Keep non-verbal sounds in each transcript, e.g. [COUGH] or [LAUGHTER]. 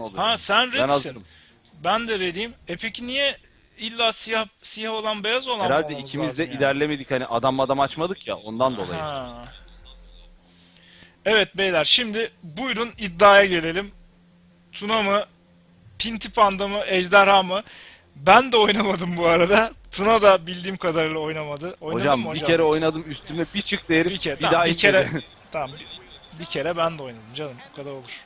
oluyor. Ha sen ben ready'sin. hazırım. Ben de ready'im. E peki niye illa siyah siyah olan beyaz olan mı Herhalde olmamız ikimiz de lazım yani? ilerlemedik hani adam adam açmadık ya ondan dolayı. Ha. Evet beyler şimdi buyurun iddiaya gelelim. Tuna mı? Pinti Panda mı? Ejderha mı? Ben de oynamadım bu arada. Tuna da bildiğim kadarıyla oynamadı. Oynadın Hocam mı bir kere oynadım üstüme bir çıktı herif Bir kere, tamam, daha bir kere, [LAUGHS] tamam, bir, bir kere ben de oynadım canım. Bu kadar olur.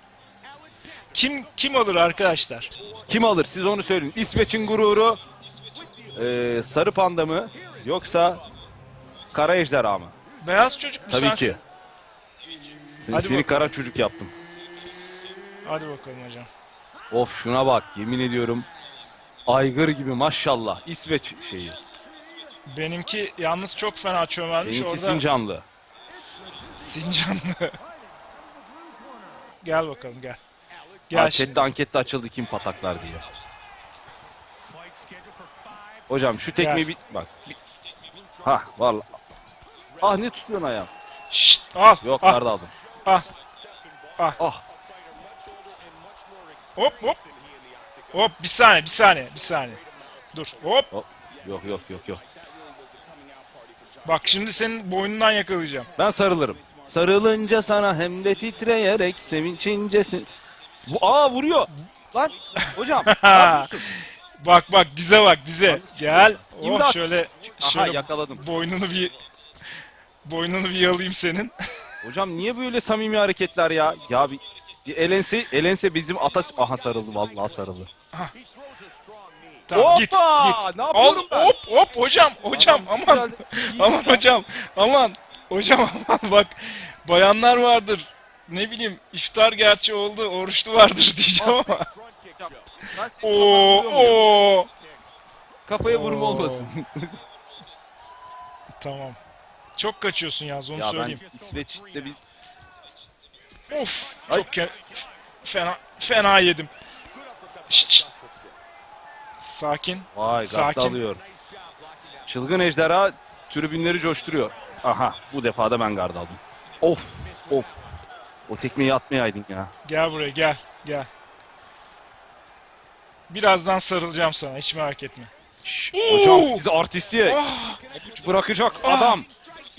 Kim kim alır arkadaşlar? Kim alır siz onu söyleyin. İsveç'in gururu eee, sarı panda mı yoksa kara ejderha mı? Beyaz çocuk mu Tabii sensin? ki. Seni, Hadi seni bakalım. kara çocuk yaptım. Hadi bakalım hocam. Of şuna bak yemin ediyorum. Aygır gibi maşallah. İsveç şeyi. Benimki yalnız çok fena çömelmiş Seninki orada. Sincanlı. Sincanlı. [LAUGHS] gel bakalım gel. Gel Ankette şimdi. ankette açıldı kim pataklar diye. Hocam şu tekmeyi Gel. bir bak. Hah vallahi. Ah ne tutuyorsun ayağım? Şşt, al. Yok al, nerede aldın? al. Ah Hop hop. Hop bir saniye bir saniye bir saniye. Dur hop. hop. Yok yok yok yok. Bak şimdi senin boynundan yakalayacağım. Ben sarılırım. Sarılınca sana hem de titreyerek sevinçincesin. Bu aa vuruyor. Lan hocam ne [LAUGHS] yapıyorsun? Bak bak dize bak dize. Gel. Oh İmdat. şöyle Aha şöyle yakaladım. boynunu bir boynunu bir yalayayım senin. [LAUGHS] Hocam niye böyle samimi hareketler ya? Ya bir, bir elense, elense bizim atas... Aha sarıldı vallahi sarıldı. Hoppa! git git. Ne yapıyorum Al, ben? Hop hop hocam hocam Tamam, aman. güzel. [LAUGHS] İyi Aman hocam aman. Hocam aman bak. Bayanlar vardır. Ne bileyim iftar gerçi oldu oruçlu vardır diyeceğim ama. Oo vuruyor muyum? oo. Kafaya vurma Oo. olmasın. [LAUGHS] Tamam. Çok kaçıyorsun yalnız onu ya ben söyleyeyim. İsveç'te biz... Of Ay. çok ke- fena fena yedim. Şşt, şşt. Sakin. Vay Sakin. gard alıyor. Çılgın ejderha tribünleri coşturuyor. Aha bu defa da ben gard aldım. Of of. O tekmeyi atmayaydın ya. Gel buraya gel gel. Birazdan sarılacağım sana hiç merak etme. Şş, hocam bizi artistliğe Ah, bırakacak Ah. adam.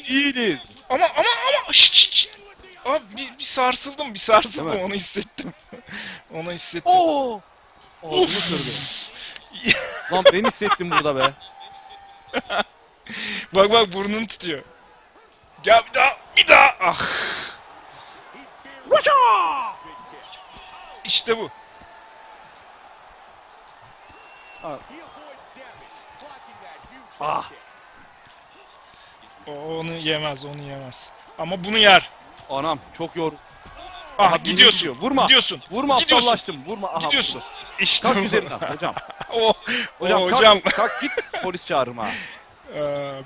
Değiliz. ama ama ama şşt, şşt, şşt. Abi bir, bir sarsıldım bir sarsıldım Değil mi? onu hissettim. [LAUGHS] onu hissettim. Oo. Ağzını kırdı. [LAUGHS] Lan ben hissettim burada be. Bak bak burnunu tutuyor. Gel bir daha bir daha. Ah. İşte bu. Ah. O onu yemez onu yemez. Ama bunu yer. Anam çok yor. Aha Aha, gidiyorsun. gidiyor. Vurma. Gidiyorsun. Vurma Gidiyorsun. aptallaştım. Vurma. Aha, Gidiyorsun. vurdu. İşte Kalk bu. üzerinden hocam. [LAUGHS] O, Hocam, o, kalk, hocam. kalk git polis çağırma. [LAUGHS] Ee,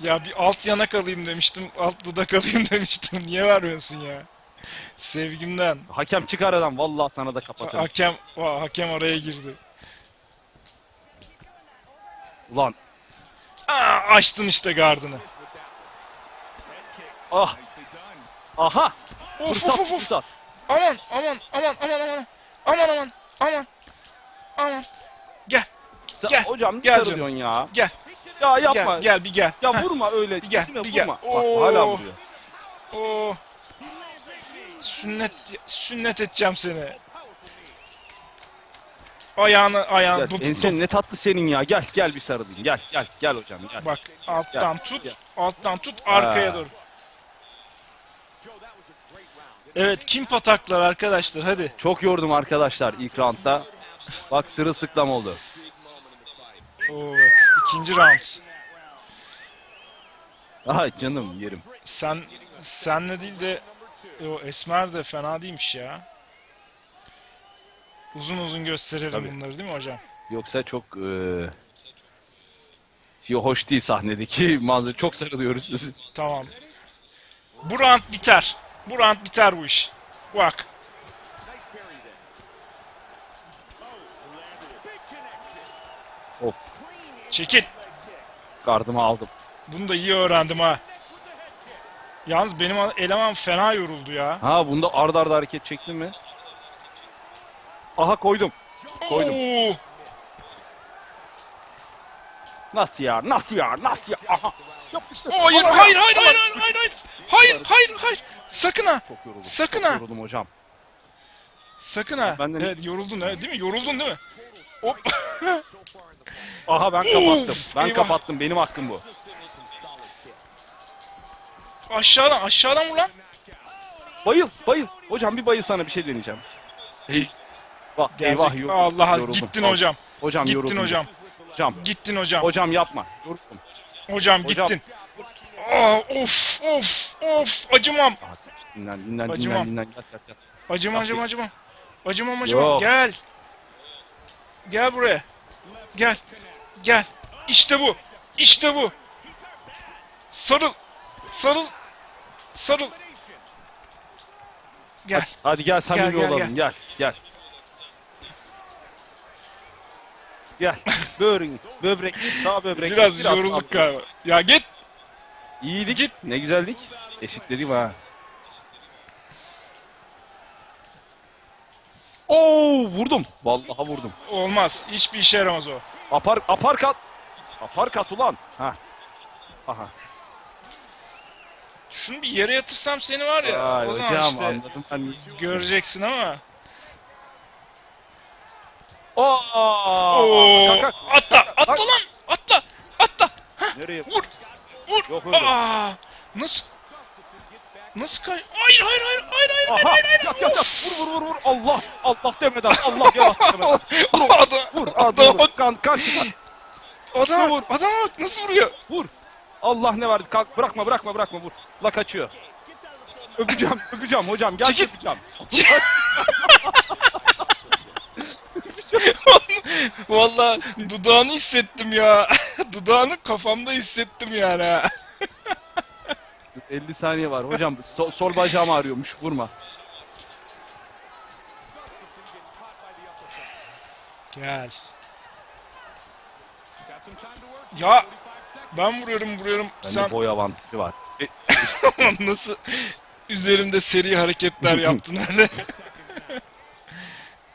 ya bir alt yanak alayım demiştim. Alt dudak alayım [LAUGHS] demiştim. Niye vermiyorsun ya? Sevgimden. Hakem çık aradan. Vallahi sana da kapatırım. Hakem, Aa, hakem araya girdi. Ulan Aa, açtın işte gardını. ah. Aha. Of, Fırsat of, of, fırsat. Aman aman aman aman aman. Aman aman aman. Aman. Gel. Sen- Gel, hocam ne gel sarılıyorsun ya? Gel. Ya yapma. Gel, gel bir gel. Ya vurma öyle. Bir gel, Cisime bir gel. vurma. Bak Oo. hala vuruyor. Oo. Sünnet sünnet edeceğim seni. Ayağını ayağını bu ensen ne tatlı senin ya. Gel gel bir sarılayım. Gel gel gel hocam gel. Bak alttan Gel, tut, gel. alttan tut arkaya Ha. doğru. Evet kim pataklar arkadaşlar hadi. Çok yordum arkadaşlar ilk roundda. Bak sırılsıklam oldu. Oo, evet ikinci round. Aha canım yerim. Sen senle değil de o Esmer de fena değilmiş ya. Uzun uzun gösterelim Tabii. bunları değil mi hocam? Yoksa çok eee yo, hoş değil sahnedeki [LAUGHS] manzara. Çok sarılıyoruz. [LAUGHS] Tamam. Bu round biter. Bu round biter bu iş. Bak. of. Çekil. Gardımı aldım. Bunu da iyi öğrendim ha. Yalnız benim eleman fena yoruldu ya. Ha bunda ard arda hareket çektin mi? Aha koydum. Koydum. Oo, Nasıl ya? Nasıl ya? Nasıl ya? Aha. Yapıştır. Hayır, hayır, hayır, hayır, hayır, hayır, hayır. Hayır, hayır, hayır. Sakın ha. Çok yoruldum. Sakın çok ha. yoruldum hocam. Sakın ha. Ben de- Evet, yoruldun değil mi? Yoruldun değil mi? Hop. Aha ben [LAUGHS] kapattım. Ben eyvah. kapattım. Benim hakkım bu. Aşağıdan, aşağıdan vur lan. Bayıl, bayıl. Hocam bir bayıl sana bir şey deneyeceğim. Hey. Bak Gelecek. eyvah yoruldum. Allah yoruldum. gittin hocam. Hocam Gittin yoruldum. hocam. Hocam. Gittin hocam. Hocam yapma. Yoruldum. Hocam Hocam. gittin. Aa, of of of acımam. Aha, dinlen, dinlen, Acımam. dinlen, dinlen. Yat, yat, yat. Acımam acımam acımam. Acımam acımam. Yok. Gel. Gel buraya. Gel. Gel. İşte bu. İşte bu. Sarıl. Sarıl. Sarıl. Gel. Hadi, hadi gel samimi Gel, gel, olalım. Gel, gel. Gel. Böğrün, böbrek, sağ böbrek. Biraz, yorulduk sağ böbrek. galiba. Ya git. İyiydik. Git. Ne güzeldik. Eşitledim ha. Oo vurdum. Vallahi vurdum. Olmaz. Hiçbir işe yaramaz o. Apar aparkat. Aparkat ulan. Ha. Aha. Şunu bir yere yatırsam seni var ya. Ay, o zaman hocam işte anladım ben. göreceksin ama. Oo. Oo, Kalk, kalk. atla, atla lan, atla, atla. Nereye? Vur, vur. Yok öyle. Aa, nasıl? Nasıl kay? Hayır, hayır, hayır, hayır, hayır, Aha. hayır, hayır. Yat yat yat. Vur vur vur vur. Allah. Allah demeden. Allah yarattı demeden. [LAUGHS] Adam, Vur. adam, Adam. Vur. Kan kan çıkar. adam, Vur. adam bak nasıl vuruyor? Vur. Allah ne verdi? Kalk bırakma bırakma bırakma vur. La kaçıyor. Öpeceğim öpeceğim hocam gel Çekil. öpeceğim. Vallahi dudağını hissettim ya. [LAUGHS] dudağını kafamda hissettim yani. ha. 50 saniye var hocam so- sol bacağım ağrıyormuş vurma. Gel. Ya ben vuruyorum vuruyorum. Bende Sen boy avantajı var. [LAUGHS] Nasıl üzerimde seri hareketler yaptın [LAUGHS] öyle.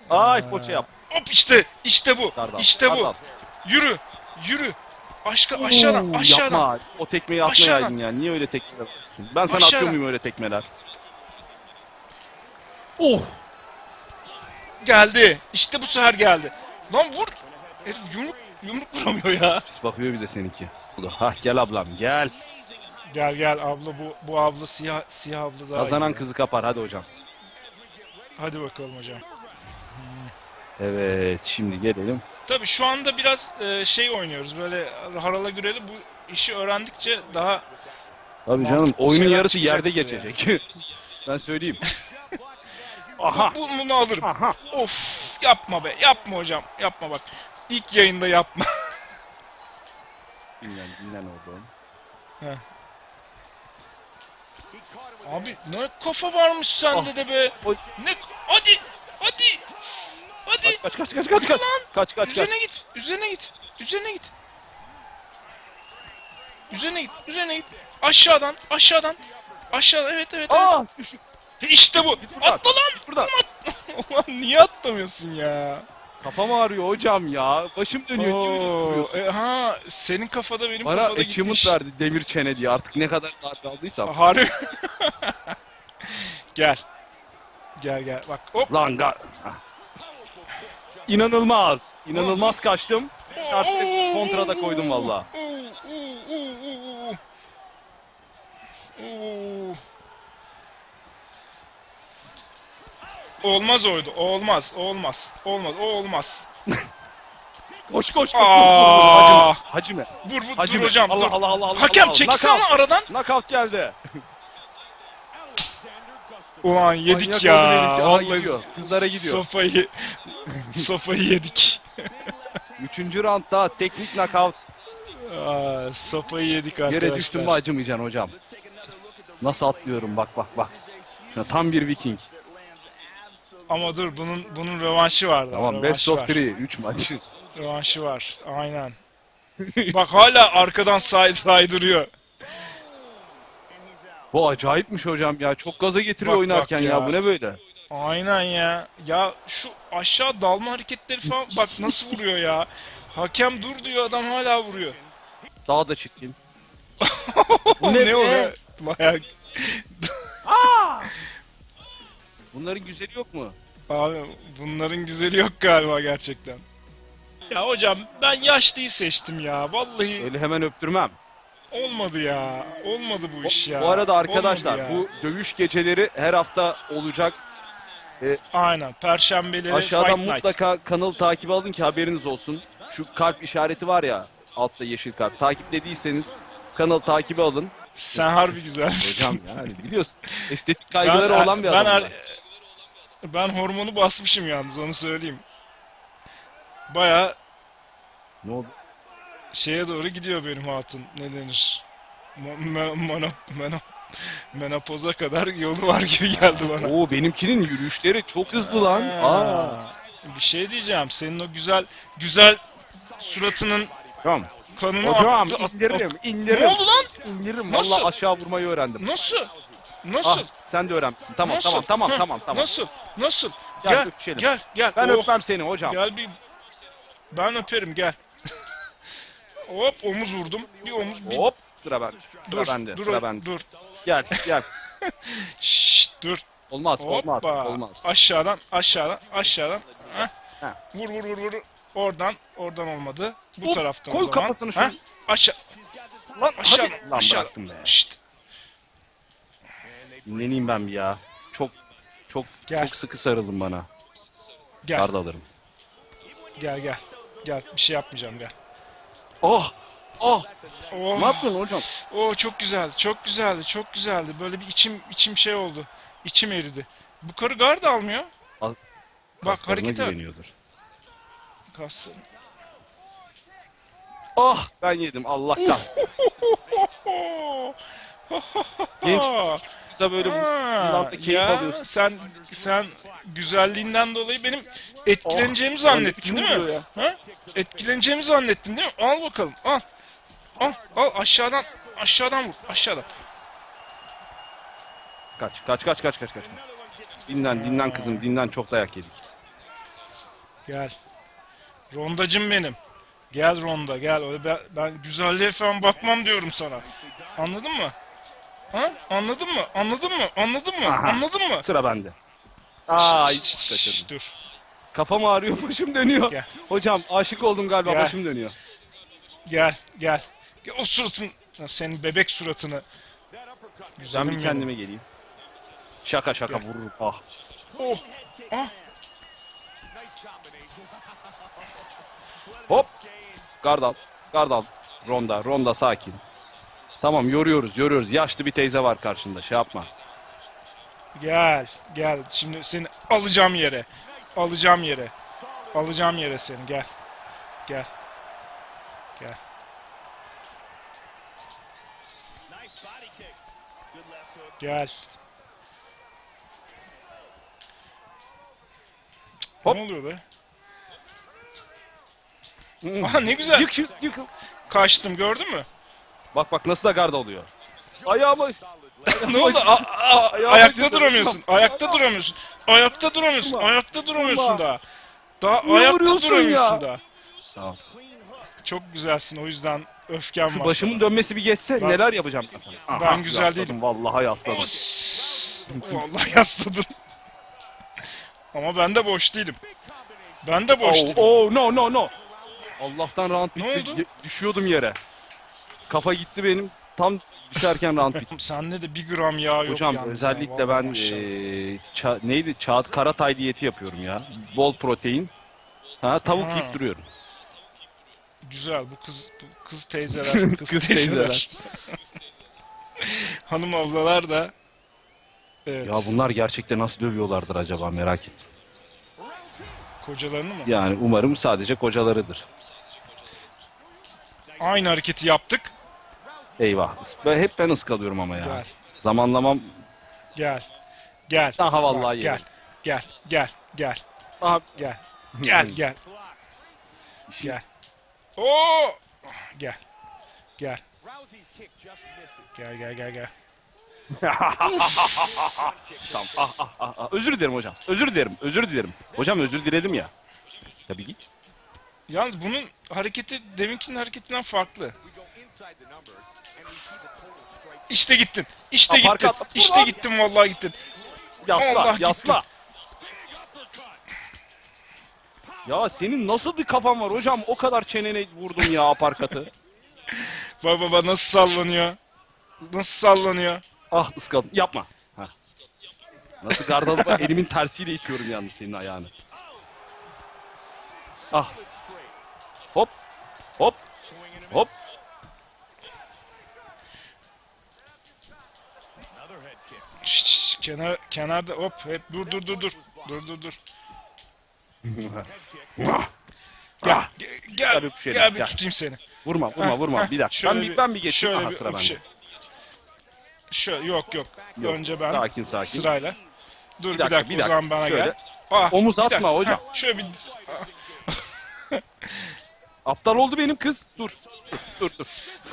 Ay poça yap. Hop işte işte bu. Kardal, işte bu. Kardal. Yürü. Yürü. Aşka aşağıdan Oo, aşağıdan. Yapma. O tekmeyi atmayaydın ya. Niye öyle tekmeler atıyorsun? Ben sana atıyor muyum öyle tekmeler? Oh. Geldi. İşte bu sefer geldi. Lan vur. Herif yumruk yumruk vuramıyor ya. Pis bakıyor bir de seninki. Hah gel ablam gel. Gel gel abla bu bu abla siyah siyah abla daha Kazanan iyi. kızı kapar hadi hocam. Hadi bakalım hocam. Evet şimdi gelelim. Tabii şu anda biraz e, şey oynuyoruz böyle harala güreli bu işi öğrendikçe daha Tabii canım oyunun yarısı yerde geçecek. [LAUGHS] ben söyleyeyim. [LAUGHS] Aha. bu, bunu alırım. Aha. Of yapma be yapma hocam yapma bak. İlk yayında yapma. Dinlen dinlen oğlum. Abi ne kafa varmış sende Ah. de be. Oy. Ne hadi hadi hadi Kaç kaç kaç kaç kaç. Lan! Kaç kaç kaç. üzerine git üzerine git üzerine git. Üzerine git üzerine git. Aşağıdan aşağıdan aşağıdan evet evet. evet. Aa düşük. İşte bu. Git buradan. Atla lan. Buradan. [LAUGHS] Ulan niye atlamıyorsun ya? Kafam ağrıyor hocam ya. Başım dönüyor. Niye öyle Oo, duruyorsun? e, ha senin kafada benim Bana kafada achievement gitmiş. verdi demir çene diye. Artık ne kadar darbe aldıysam. Harbi. [LAUGHS] gel. Gel gel bak hop. Lan gar. İnanılmaz. İnanılmaz kaçtım. Terste kontrada koydum valla. Oo, oo, oo, oo, oo. Oo. Olmaz oydu. Olmaz. Olmaz. Olmaz. O olmaz. Koş [LAUGHS] koş. koş. Aa. Hacime. Vur vur Hacime. dur hocam. Allah dur. Allah Allah Allah. Hakem Allah. çeksene Knockout. aradan. Knockout geldi. [LAUGHS] Ulan yedik Manyak ya. Vallahi gidiyor. Kızlara gidiyor. Sofayı [LAUGHS] sofayı yedik. Üçüncü roundda teknik knockout. Aa, sofayı yedik arkadaşlar. Yere düştüm mü acımayacaksın hocam. Nasıl atlıyorum bak bak bak. Tam bir viking. Ama dur bunun bunun rövanşı var. Tamam best rövanşı of var. three. Üç maç. [LAUGHS] Rövanşı var. Aynen. Bak hala arkadan say saydırıyor. Bu acayipmiş hocam ya. Çok gaza getiriyor Bak, oynarken bak ya. ya. Bu ne böyle? Aynen ya. Ya şu aşağı dalma hareketleri falan bak nasıl vuruyor ya. Hakem dur diyor adam hala vuruyor. Daha da çirkin. [LAUGHS] ne, ne o be? Bayağı... Bunların güzeli yok mu? Abi bunların güzeli yok galiba gerçekten. Ya hocam ben yaşlıyı seçtim ya. Vallahi Öyle hemen öptürmem. olmadı ya. Olmadı bu iş ya. Bu arada Olmadı arkadaşlar ya. bu dövüş geceleri her hafta olacak. Aynen. Perşembeleri Aşağıdan Fight Night. mutlaka kanalı takip alın ki haberiniz olsun. Şu kalp işareti var ya altta yeşil kalp. Takiplediyseniz kanalı takibe alın. Sen harbi güzelmişsin. Hocam yani biliyorsun [LAUGHS] estetik kaygıları olan bir ben adam. Ben hormonu basmışım yalnız onu söyleyeyim. Baya Ne oldu? şeye doğru gidiyor benim hatun. Ne denir? Mo- menopoza kadar yolu var gibi geldi bana. Oo benimkinin yürüyüşleri çok hızlı lan. Aa. Aa, Bir şey diyeceğim. Senin o güzel güzel suratının Tamam. kanını Hocam at- indiririm, at- indiririm. Ne oldu lan? İndiririm. Nasıl? Vallahi aşağı vurmayı öğrendim. Nasıl? Ah, Nasıl? sen de öğrenmişsin. Tamam, Nasıl? tamam, tamam, tamam, tamam. Nasıl? Nasıl? Gel, Gel, öpüşelim. gel, gel. Ben Oh, öpmem seni hocam. Gel bir... Ben öperim gel. [LAUGHS] Hop omuz vurdum. Bir omuz bir... Hop, sıra ben. Sıra dur, bende, dur, sıra bende. dur. Gel, gel. [LAUGHS] Şşt dur. Olmaz, olmaz, Hoppa. olmaz. Aşağıdan, aşağıdan, aşağıdan. Heh. Heh. Vur vur vur vur. Oradan, oradan olmadı. Bu Hop, taraftan koy o zaman. kafasını şöyle. Heh. Aşağı. Lan Aşağı, hadi. Lan aşağı. bıraktım be. Şşt. Dinleneyim ben bir ya. Çok, çok, Gel. çok sıkı sarılın bana. Gel, Kard alırım. gel, gel. Gel, bir şey yapmayacağım gel. Oh, oh. Oh. Ne yapıyorsun hocam? Oo çok güzeldi, çok güzeldi, çok güzeldi. Böyle bir içim içim şey oldu. İçim eridi. Bu karı gard almıyor. Al- Bak harekete güveniyordur. Kasları. Oh, ben yedim. Allah kahretsin. [LAUGHS] Genç [LAUGHS] Aa. kısa böyle bundan da keyif ya alıyorsun. Sen sen güzelliğinden dolayı benim etkileneceğimi Oh, zannettin değil mi? vuruyor Ha? Etkileneceğimi zannettin değil mi? Al bakalım. Al. Al, al aşağıdan aşağıdan vur. Aşağıdan. Kaç, kaç, kaç, kaç, kaç, kaç. Dinlen, dinlen kızım, dinlen. Çok dayak yedik. Gel. Rondacım benim. Gel Ronda gel. Öyle ben, ben güzelliğe falan bakmam diyorum sana. Anladın mı? Ha? Anladın mı? Anladın mı? Anladın mı? Aha. Anladın mı? Sıra bende. Aa, hiç kaçırdım. Dur. Kafam ağrıyor, [LAUGHS] başım dönüyor. Gel. Hocam aşık oldum galiba, Gel. başım dönüyor. Gel, gel. Gel, O suratın, senin bebek suratını. Ben Güzelim bir kendime geleyim. Şaka şaka Gel. vururum. Ah. Oh, ah, Hop. Gardal. Gardal. Ronda. Ronda sakin. Tamam yoruyoruz yoruyoruz. Yaşlı bir teyze var karşında. Şey yapma. gel, gel. Şimdi seni alacağım yere. Alacağım yere. Alacağım yere seni. Gel. Gel. Gel. Gel. Hop. Ne oluyor be? Aha ne güzel. Yık yık yık. Kaçtım gördün mü? Bak bak nasıl da garda oluyor. Ayağımı. [LAUGHS] ne oldu? A- a- ayakta acıdı. duramıyorsun. Ayakta duramıyorsun. Ayakta duramıyorsun. Vurma. Ayakta duramıyorsun Vurma. daha. Daha Niye ayakta vuruyorsun duramıyorsun ya? daha. Tamam. Çok güzelsin o yüzden öfkem Şu var. başımın dönmesi bir geçse Ben- neler yapacağım ben sana. Aha, Ben güzel yasladım, değilim. Vallahi yasladım. Os! Vallahi [LAUGHS] yasladın. Ama ben de boş değilim. Ben de boş Oh, değilim. oh no no no. Allah'tan round Ne bitti. oldu? Ye- Düşüyordum yere. Kafa gitti benim. Tam düşerken round [LAUGHS] bitti. Sende de bir gram yağ yok Hocam yalnız özellikle ya, ben eee, ça- neydi? Çağat Karatay diyeti yapıyorum ya. Bol protein. Ha tavuk Ha. yiyip duruyorum. Güzel bu kız bu kız teyzeler, [LAUGHS] kız, Kız teyzeler. [LAUGHS] Hanım ablalar da Evet. Ya bunlar gerçekten nasıl dövüyorlardır acaba merak ettim. Kocalarını mı? Yani umarım sadece kocalarıdır. Aynı hareketi yaptık. Eyvah. Ben hep ben ıskalıyorum ama ya. Gel. Zamanlamam Gel. Gel. Aha vallahi. Gel. Gel. Gel. Gel. Aha, [LAUGHS] Gel. Gel. Gel. Gel. Oo! Gel. Gel. Gel gel gel gel. tamam. Ah, ah, ah, ah. Özür dilerim hocam. Özür dilerim. Özür dilerim. Hocam özür diledim ya. Tabii ki. Yalnız bunun hareketi deminkinin hareketinden farklı. İşte gittin. İşte park gittin. at- İşte gittin vallahi gittin. Yasla, Allah yasla. Ya senin nasıl bir kafan var hocam? O kadar çenene vurdum ya aparkatı. [LAUGHS] Baba baba nasıl sallanıyor? Nasıl sallanıyor? Ah ıskaladım. Yapma. Heh. Nasıl gardalıma elimin tersiyle itiyorum yalnız senin ayağını. Ah. Hop. Hop. Hop. Şşş, kenar kenarda hop hep dur dur dur dur. Dur dur dur. [LAUGHS] Gel Ah. gel gel, gel bir gel. tutayım seni. Vurma vurma vurma. Bir dakika. Ben bir, ben bir geçeyim. Aha sıra bende. şey- Şöyle yok yok. Yok, Önce ben Sakin sakin. sırayla. Dur bir dakika, bir o dakika. zaman bana Şöyle. gel. Ah, Omuz bir atma dakika. hocam. Heh, şöyle bir [LAUGHS] Aptal oldu benim kız. Dur. Dur dur dur.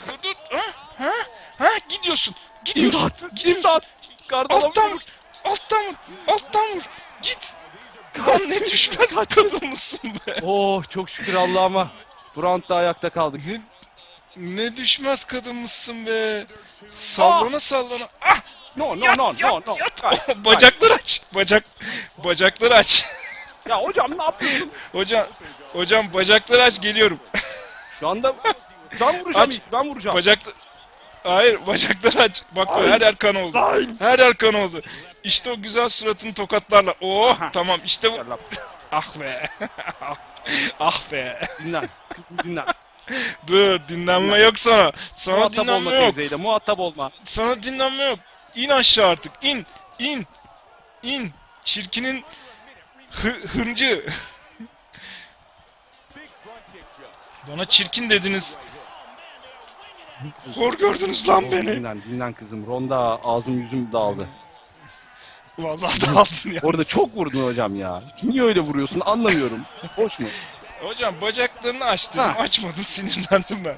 dur dur. Ha? Ha? Ha? Gidiyorsun. Gidiyorsun. İmdat. Gidiyorsun. İmdat. Gardalı Alttan vur. Alttan vur. Alttan vur. Git. [LAUGHS] Lan ne düşmez kadın mısın be? Oh çok şükür Allah'ıma. Bu roundda ayakta kaldık. Ne düşmez kadın mısın be? Sallana sallana. Ah! No no Yat, no yat, no no. yat. Guys, [LAUGHS] Oh, bacakları aç. Bacak bacakları aç. Ya hocam ne yapıyorsun? [LAUGHS] Hocam hocam bacakları aç geliyorum. Şu anda ben vuracağım Aç. Ben vuracağım. Bacak Hayır bacakları aç. Bak Ay. her yer kan oldu. Ay. Her yer kan oldu. İşte o güzel suratını tokatlarla. Oh tamam işte bu. [LAUGHS] Ah be. [LAUGHS] ah be. Dinlen. Kızım dinlen. Dur dinlenme yok sana. Sana muhatap olma dinlenme yok. teyzeyle. Muhatap olma. Sana dinlenme yok. İn aşağı artık. İn. İn. İn. Çirkinin hı, hıncı. [LAUGHS] Bana çirkin dediniz. Hor gördünüz lan beni. Dinlen dinlen kızım. Ronda ağzım yüzüm dağıldı. Vallahi dağıldın ya. Orada çok vurdun hocam ya. Niye öyle vuruyorsun anlamıyorum. Hoş mu? Hocam bacaklarını aç dedim. Ha. Açmadın sinirlendim ben.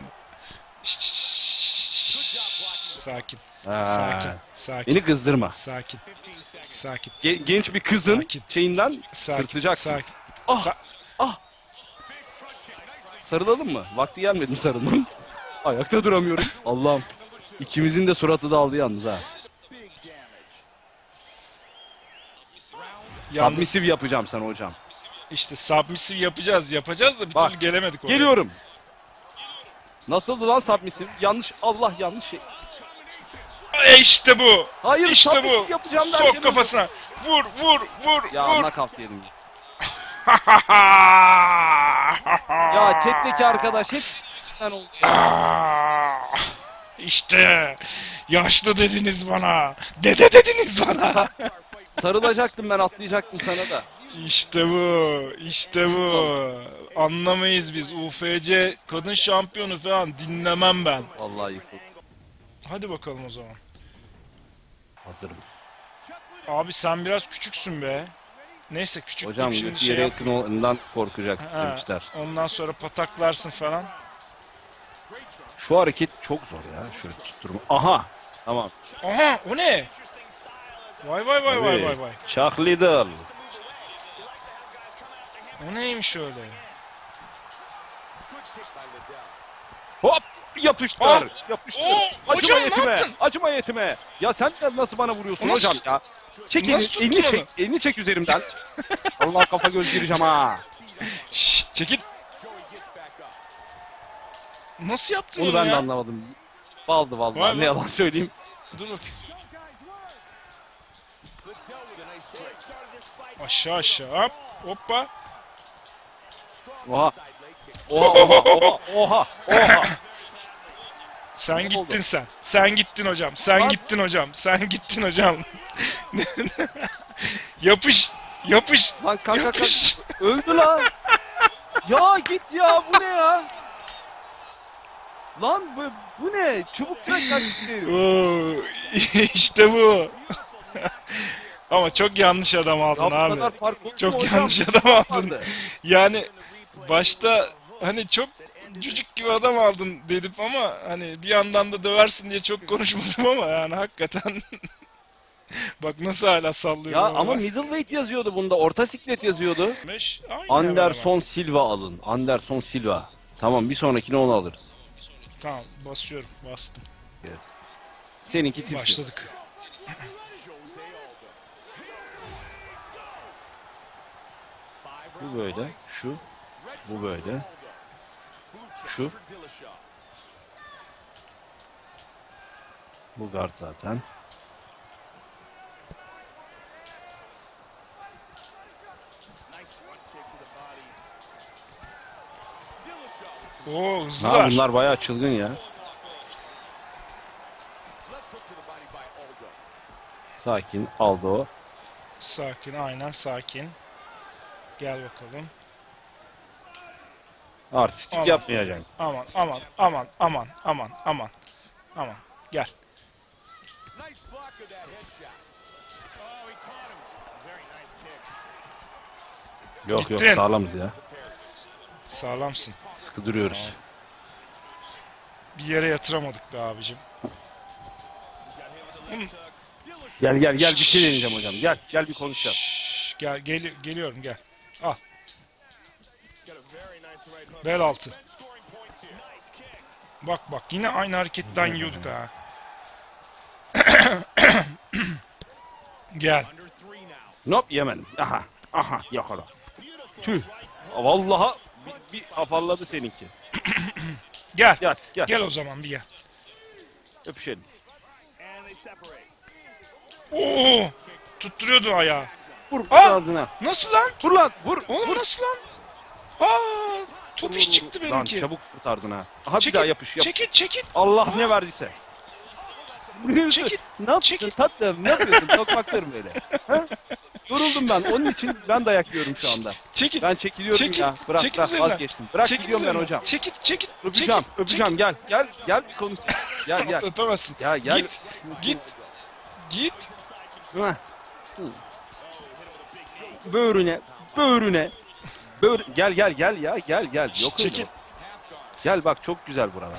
Şşş, Sakin. Ha. Sakin. Sakin. Beni kızdırma. Sakin. Sakin. Ge- genç bir kızın Sakin. şeyinden Sakin. tırsıcaksın. Sakin. Ah! Sa- ah! Sarılalım mı? Vakti gelmedi mi sarılmanın? Ayakta duramıyorum. Allah'ım. İkimizin de suratı dağıldı yalnız ha. Yalnız Submissive yapacağım sana hocam. işte submissive yapacağız yapacağız da bir Bak, türlü gelemedik oraya. Geliyorum. Nasıldı lan submissive? Yanlış. Allah yanlış şey. E işte bu. Hayır işte submissive bu. yapacağım derken. Sok kafasına. Vur vur vur Ya vur. nakavt yedim. [LAUGHS] Ya chatteki arkadaş hep yüzünden oldu. ya. Ah, İşte yaşlı dediniz bana. Dede dediniz bana. [LAUGHS] Sarılacaktım ben atlayacaktım sana da. İşte bu. işte bu. Anlamayız biz. UFC kadın şampiyonu falan dinlemem ben. Vallahi yıkıldım. Hadi bakalım o zaman. Hazırım. Abi sen biraz küçüksün be. Neyse küçük Hocam bir şey yere yap. yakın olandan korkacaksın Ha, demişler. Ondan sonra pataklarsın falan. Şu hareket çok zor ya. Şöyle tutturma. Aha. Tamam. Aha o ne? Vay vay vay vay vay vay. Chuck Liddell. O neymiş öyle? Hop yapıştır. Ah! Yapıştır. Oo, Acıma hocam ne yetime. yaptın? Acıma yetime. Ya sen nasıl bana vuruyorsun nasıl- hocam ya? Çek elini, çek. Elini çek üzerimden. [LAUGHS] Allah kafa göz gireceğim ha. Şşt çekil. Nasıl yaptın onu, Onu ben de anlamadım. Baldı vallahi. Vay ne yalan söyleyeyim. Dur bakayım. Aşağı aşağı hop hoppa. Oha. Oha oha oha oha oha. Sen Ne gittin oldu? sen. Sen gittin hocam. Sen Lan. gittin hocam. Sen gittin hocam. [LAUGHS] yapış. Yapış. Lan kanka kanka. Yapış. Öldü lan. Ya git ya bu ne ya? Lan bu, bu ne? Çubuk kürek kaçtı herif. [LAUGHS] [LAUGHS] İşte bu. [LAUGHS] Ama çok yanlış adam Ya aldın kadar abi. Çok yanlış adam aldın. Yani başta hani çok cücük gibi adam aldın dedim ama hani bir yandan da döversin diye çok konuşmadım ama yani hakikaten bak nasıl hala sallıyor. Ya ama middleweight yazıyordu bunda. Orta siklet yazıyordu. Beş, Anderson Silva alın. Anderson Silva. Tamam bir sonrakine onu alırız. Tamam basıyorum bastım. Evet. Seninki tipsiz. Başladık. Bu böyle. Şu. Bu böyle. Şu. Bu guard zaten. Oo Ha, hızlılar. bunlar bayağı çılgın ya. Sakin. Aldı o. Sakin aynen sakin. Gel bakalım. Artistik Aman. yapmayacaksın. Aman aman aman aman aman aman. Aman gel. Oh. Yok yok Gittin. sağlamız ya. Sağlamsın. Sıkı duruyoruz. Bir yere yatıramadık be abicim. Gel gel gel bir şey deneyeceğim hocam. Gel gel bir konuşacağız. Gel gel geliyorum gel. Al bel altı. Bak bak yine aynı hareketten yiyorduk ha. gel. Nop yemedim. Aha. Aha yakala. Tüh. Vallahi bir, bir afalladı seninki. [COUGHS] Gel. Gel gel. Gel o zaman bir gel. Öpüşelim. Oo! Tutturuyordu ayağı. Vur Aa! ağzına. Nasıl lan? Vur lan vur. Oğlum vur. nasıl lan? Aa! Top iş çıktı Lan benimki. çabuk kurtardın ha. Aha Çekil, bir daha yapış yap. Çekil çekil. Allah ne verdiyse. Çekil, Ne yapıyorsun çekil. tatlım? Ne yapıyorsun? Tokmaklarım öyle. [LAUGHS] Ha? Yoruldum ben. Onun için ben dayak yiyorum şu anda. Çekil. Ben çekiliyorum Çekil, ya. Bırak çekil bırak vazgeçtim. Bırak çekil gidiyorum ben üzerine. hocam. Çekil çekil. Öpeceğim. çekil, Öpeceğim gel. Gel gel bir konuş. Gel çekil. gel. Öpemezsin. Ya gel. Git. Git. Git. Böğrüne. Böğrüne. Böğür... Gel gel gel ya gel gel. Yok. Çekil. Gel bak çok güzel buralar.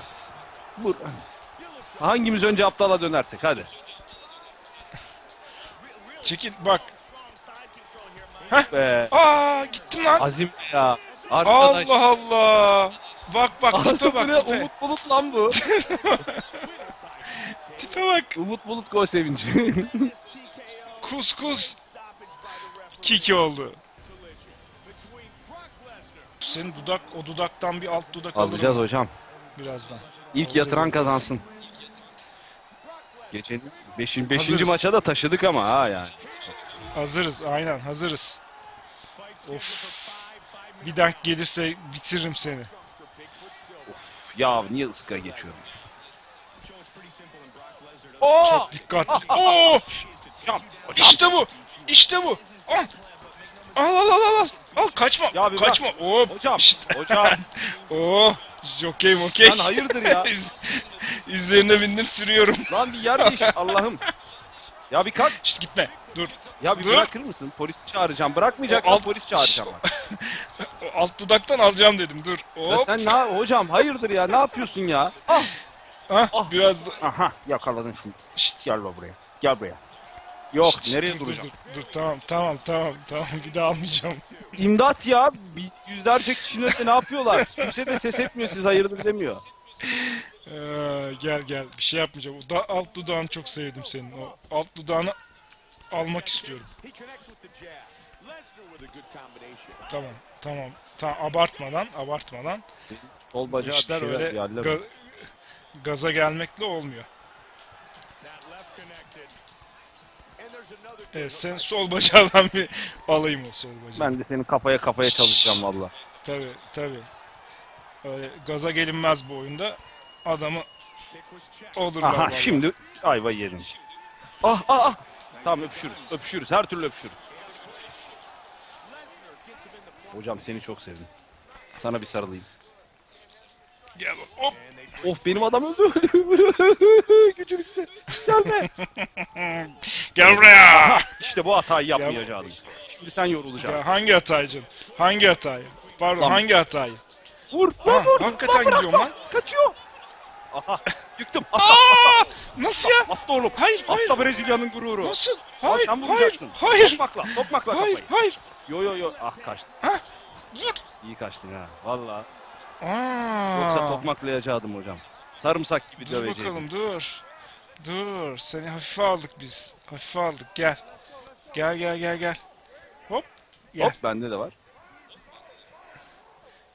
Bur Hangimiz önce aptala dönersek hadi. Çekil bak. Be. Aa gittim lan. Azim ya. Arkadaş. Allah Allah. Bak bak tipe bak tipe. Umut Bulut lan bu. [LAUGHS] Tipe bak. Umut Bulut gol sevinci. [LAUGHS] Kus kus. 2-2 oldu. Senin dudak o dudaktan bir alt dudak Alacağız alırım hocam. birazdan. İlk yatıran kazansın. Geçen 5. 5. Hazırız. maça da taşıdık ama ha yani. Hazırız aynen hazırız. Of. Bir dank gelirse bitiririm seni. Ya niye ıska geçiyorum? Oo! Çok dikkatli. Oo! Hocam, hocam. İşte bu. İşte bu. Al. Al al al al. Al kaçma. Ya bir bırak. kaçma. Hop. Hocam, İşte. hocam. [LAUGHS] Oh. Jokey mokey. Sen hayırdır ya? [LAUGHS] Üzerine bindim sürüyorum. Lan bir yer değiş. Allah'ım. Ya bir kalk. Şşt gitme. Dur. Ya bir Dur. bırakır mısın? Polisi çağıracağım. Bırakmayacaksan O alt- polis çağıracağım. bak. [LAUGHS] Alt dudaktan alacağım dedim. Dur. Ya Hop. sen ne hocam hayırdır ya? Ne yapıyorsun ya? Ah. Hah, ah. biraz da. Aha yakaladın şimdi. Şşt. Gel bak buraya. Gel buraya. Yok Şşt, nereye dur, duracağım? Dur, dur, dur, tamam tamam tamam tamam bir daha almayacağım. İmdat ya. Bir yüzlerce kişinin önünde ne yapıyorlar? Kimse de ses etmiyor siz hayırdır demiyor. [LAUGHS] Ee, gel gel bir şey yapmayacağım. O da alt dudağını çok sevdim senin. O alt dudağını almak istiyorum. Tamam tamam. Tamam abartmadan abartmadan. Sol bacağı bir İşler öyle ga- gaza gelmekle olmuyor. Evet hook. sen sol bacağından bir alayım o sol bacağı. Ben de senin kafaya kafaya çalışacağım valla. Tabi tabi. Öyle gaza gelinmez bu oyunda. Adamı olurlar Aha şimdi ayva yedim. Ah ah ah. Tamam öpüşürüz. Öpüşürüz. Her türlü öpüşürüz. Hocam seni çok sevdim. Sana bir sarılayım. Gel hop. Of benim adam öldü. [LAUGHS] Gücü bitti. Gelme. [LAUGHS] Gel buraya. İşte bu hatayı yapmayacaktım. Şimdi sen yorulacaksın. Ya hangi hatayı canım? Hangi hatayı? Pardon Lan. hangi hatayı? Vur. Ha, Lan vur. hakikaten lan bırakma. gidiyorum lan. Kaçıyor. Aha. Yıktım. Aa! Nasıl ya? Attı oğlum. Hayır, hayır. Atla Brezilya'nın gururu. Nasıl? Lan Hayır, sen hayır, vuracaksın. hayır, Tokmakla. Tokmakla hayır, kafayı. hayır. Yo yo yo. Ah kaçtı. Vur. İyi kaçtın ha. Valla. Aa. Yoksa tokmaklayacaktım hocam. Sarımsak gibi Dur dövecektim. bakalım, dur. Dur, seni hafife aldık biz. Hafife aldık, gel. Gel, gel, gel, gel. Hop, gel, Hop bende de var.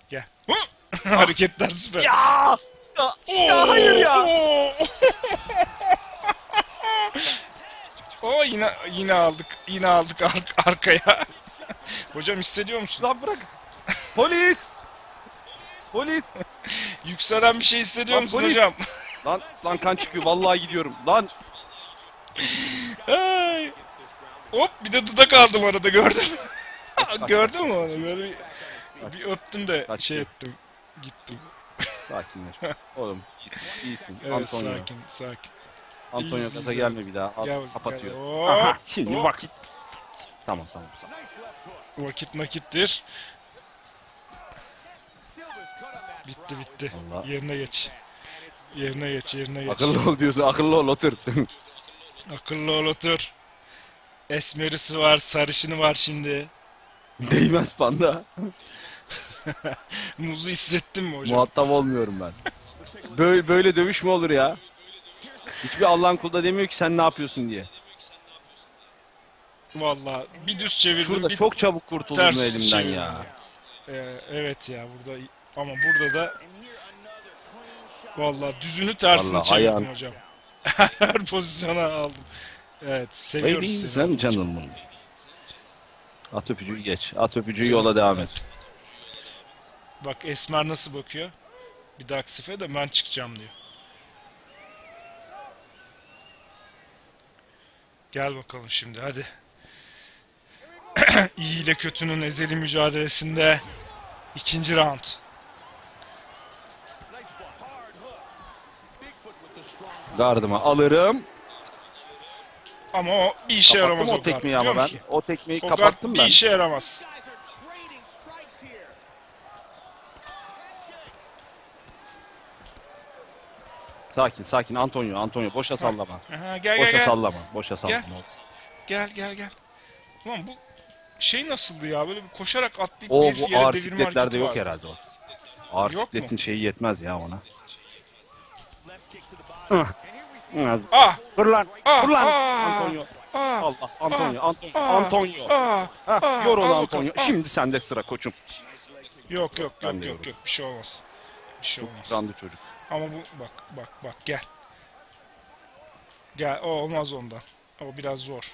gel. Hı! [LAUGHS] Hareketler süper. Ya! Ya, ya hayır ya. [LAUGHS] Oo! Oo yine yine aldık. Yine aldık ar- arkaya. [LAUGHS] Hocam hissediyor musun? Lan bırak. Polis! Polis! [LAUGHS] Yükselen bir şey hissediyor Lan musun polis! hocam? Lan lan kan çıkıyor. Vallahi gidiyorum. Lan Ay. Hop bir de dudak aldım arada gördün mü? gördün mü onu? Böyle bir, bir öptüm de Kaç şey ettim. Gittim. Sakinleş. Oğlum iyisin. iyisin. Evet Antonio. sakin sakin. Antonio gaza gelme bir daha. Az Gel, kapatıyor. gel. Aha şimdi hop. vakit. Tamam tamam. sağ. Vakit nakittir. Bitti bitti. Vallahi. Yerine geç. Yerine geç, yerine geç. Akıllı ol diyorsun. Akıllı ol otur. [LAUGHS] Akıllı ol otur. Esmerisi var, sarışını var şimdi. Değmez panda. [LAUGHS] Muzu hissettin mi hocam? Muhatap olmuyorum ben. Böyle, böyle dövüş mü olur ya? Hiçbir Allah'ın kulu da demiyor ki sen ne yapıyorsun diye. Vallahi bir düz çevirdim. Şurada bir çok çabuk kurtuldum ters elimden çevirdim ya. Ee, evet ya burada ama burada da vallahi düzünü tersine Vallahi çevirdim ayağın- hocam. [LAUGHS] Her pozisyona aldım. Evet, seviyoruz Ladies seni. and gentlemen. At öpücüğü geç. At öpücüğü yola devam et. Bak Esmer nasıl bakıyor? Bir dahaki sefer de ben çıkacağım diyor. Gel bakalım şimdi hadi. [CLEARS THROAT] İyi ile kötünün ezeli mücadelesinde ikinci round. Gardımı alırım. Ama o bir işe Kapattım yaramaz o tekmeyi ama ben. O tekmeyi O kapattım bir ben. işe yaramaz. Sakin sakin Antonio Antonio boşa sallama. Aha, gel gel Boşa gel. sallama. Boşa sallama. Gel gel gel. Ulan bu şey nasıldı ya? Böyle bir koşarak atlayıp O bir bu yere ağır devirme hareketi yok vardı. herhalde o. Ağır Yok mu? sikletin şeyi yetmez ya ona. We see Ah! Lan. Ah! Dur lan. Ah! Antonio. Ah! Allah Antonio Antonio Ah! Antonio. Ah! Hah, Ah! yor onu Al Antonio. Ah! Şimdi sende sıra koçum. Yok yok yok yok yorum. yok bir şey olmaz. Bir şey Çok olmaz. tıkandı çocuk. Ama bu bak bak bak gel. Gel o olmaz ondan. O biraz zor.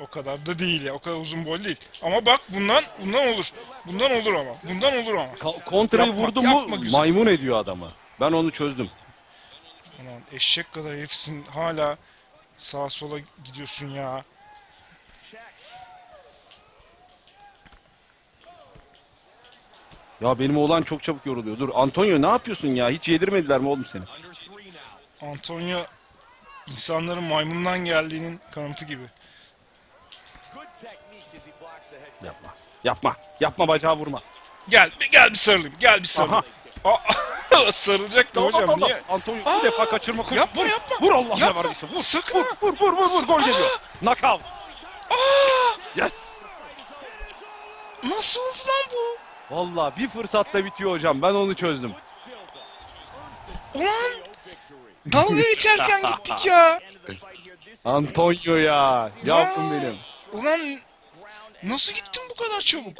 O kadar da değil ya. O kadar uzun boy değil. Ama bak bundan bundan olur. Bundan olur ama. Bundan olur ama. Ka- kontrayı Yapma, vurdu yapma mu güzel. maymun ediyor adamı. Ben onu çözdüm. Aman eşek kadar herifsin hala sağa sola gidiyorsun ya. Ya benim oğlan çok çabuk yoruluyor. Dur Antonio ne yapıyorsun ya? Hiç yedirmediler mi oğlum seni? Antonio insanların maymundan geldiğinin kanıtı gibi. Yapma. Yapma. Yapma bacağı vurma. Gel bir gel bir sarılayım. Gel bir sarılayım. Aa, [LAUGHS] sarılacaktım Tamam, hocam. Niye? Antonio Aa, bir defa kaçırma koç. yapma, vur. yapma. Vur Allah ne Yapma. var Vur. Sakın Vur ha. vur vur vur vur. Gol geliyor. Knockout. Yes. Nasıl oldu lan bu? Vallahi bir fırsatta bitiyor hocam. Ben onu çözdüm. Ulan dalga geçerken gittik ya. [LAUGHS] Antonio ya. Yavrum benim. Ulan nasıl gittin bu kadar çabuk?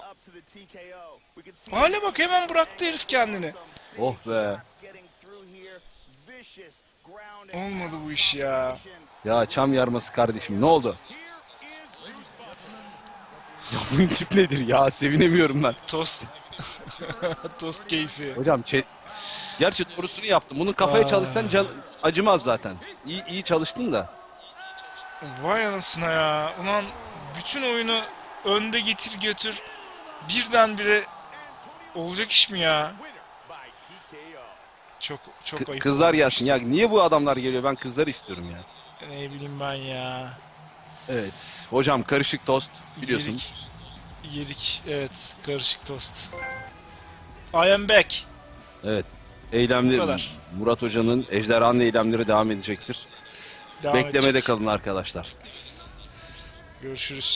Hale bak hemen bıraktı herif kendini. Oh be. Olmadı bu iş ya. Ya çam yarması kardeşim ne oldu? Ya bunun tip nedir ya? Sevinemiyorum ben. Tost. [LAUGHS] Tost keyfi. Hocam çe- Gerçi doğrusunu yaptım. Bunun kafaya çalışsan can- acımaz zaten. İyi, iyi çalıştın da. Vay anasına ya. Ulan bütün oyunu önde getir götür. Birdenbire olacak iş mi ya? Çok çok K- ayıp. kızlar gelsin. Ya niye bu adamlar geliyor? Ben kızları istiyorum ya. Ne bileyim ben ya. Evet. Hocam karışık tost biliyorsun. Yedik. Yedik. Evet. Karışık tost. I am back. Evet. Eylemli Bu kadar. Murat Hoca'nın ejderhanlı eylemleri devam edecektir. Devam Beklemede edecek. kalın arkadaşlar. Görüşürüz.